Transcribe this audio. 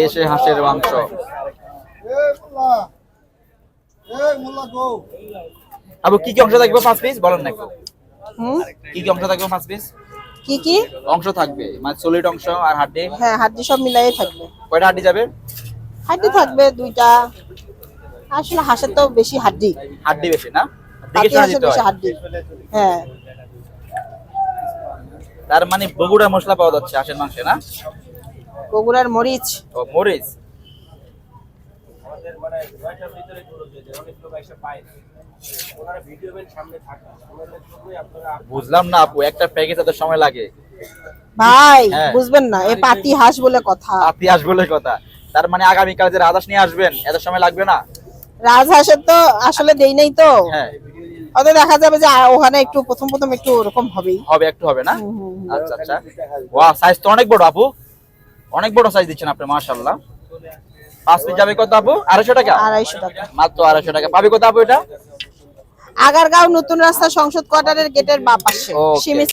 এসে হাঁসের মাংস। আবু কি কি অংশ থাকবে পাঁচ পিস বলেন না কি কি অংশ থাকবে পাঁচ পিস কি কি? অংশ থাকবে মানে সলিড অংশ আর হাড্ডি? হ্যাঁ হাড্ডি সব মিলাই থাকবে। কয়টা হাড্ডি যাবে? হাড্ডি থাকবে দুইটা। আসলে হাঁসের তো বেশি হাড্ডি। হাড্ডি বেশি না? হাড্ডি। হ্যাঁ। তার মানে বগুড়া মশলা পাওয়া যাচ্ছে হাঁসের মাংসে না? বগুড়ার মরিচ। ও মরিচ। বুঝলাম না আপু একটা প্যাকেজ এত সময় লাগে। ভাই হ্যাঁ। বুঝবেন না এ পাতি হাঁস বলে কথা। আপনি আসবলে কথা। তার মানে আগামীকাল যে রাজাস নিয়ে আসবেন এত সময় লাগবে না? রাজহাঁসের তো আসলে দেই নাই তো। হ্যাঁ। হয়তো দেখা যাবে যে ওখানে একটু প্রথম প্রথম একটু ওরকম হবেই। হবে একটু হবে না। আচ্ছা আচ্ছা। ওয়া সাইজ তো অনেক বড় আপু। অনেক বড় সাইজ দিচ্ছেন আপনি মাশাআল্লাহ। পাঁচ পিস যাবে কত আপু? আড়াইশো টাকা? আড়াইশো টাকা। মাত্র আড়াইশো টাকা। পাবে কত আপু এটা? আগারগাঁও নতুন রাস্তা সংসদ কোয়ার্টারের গেটের বা পাশে Okay. সিমি